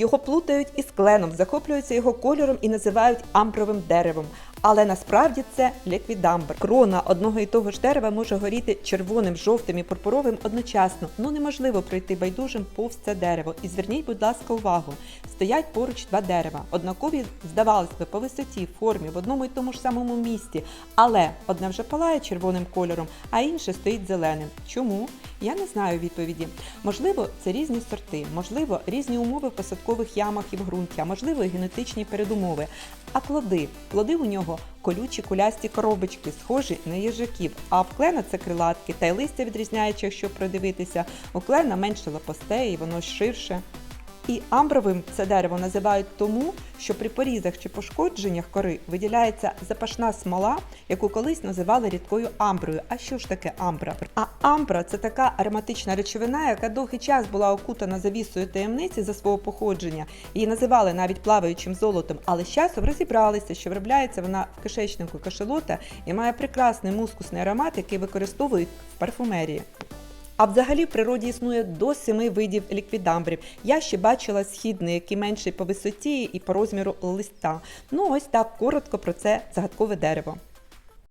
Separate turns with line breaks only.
Його плутають із кленом, захоплюються його кольором і називають амбровим деревом. Але насправді це ліквідамбр. Крона одного і того ж дерева може горіти червоним, жовтим і пурпуровим одночасно. Ну неможливо пройти байдужим повз це дерево. І зверніть, будь ласка, увагу. Стоять поруч два дерева. Однакові, здавалось би, по висоті, формі, в одному і тому ж самому місці. Але одне вже палає червоним кольором, а інше стоїть зеленим. Чому? Я не знаю відповіді. Можливо, це різні сорти, можливо, різні умови в посадкових ямах і в ґрунті, а можливо, і генетичні передумови. А плоди? Плоди у нього колючі кулясті коробочки, схожі на їжаків. А в клена це крилатки, та й листя відрізняючи, якщо придивитися. У клена менше лопастей, воно ширше. І амбровим це дерево називають тому, що при порізах чи пошкодженнях кори виділяється запашна смола, яку колись називали рідкою амброю. А що ж таке амбра? А амбра це така ароматична речовина, яка довгий час була окутана завісою таємниці за свого походження. Її називали навіть плаваючим золотом, але з часом розібралися, що виробляється вона в кишечнику кашелота і має прекрасний мускусний аромат, який використовують в парфумерії. А взагалі в природі існує до семи видів ліквідамбрів. Я ще бачила східний, який менший по висоті і по розміру листа. Ну ось так коротко про це загадкове дерево.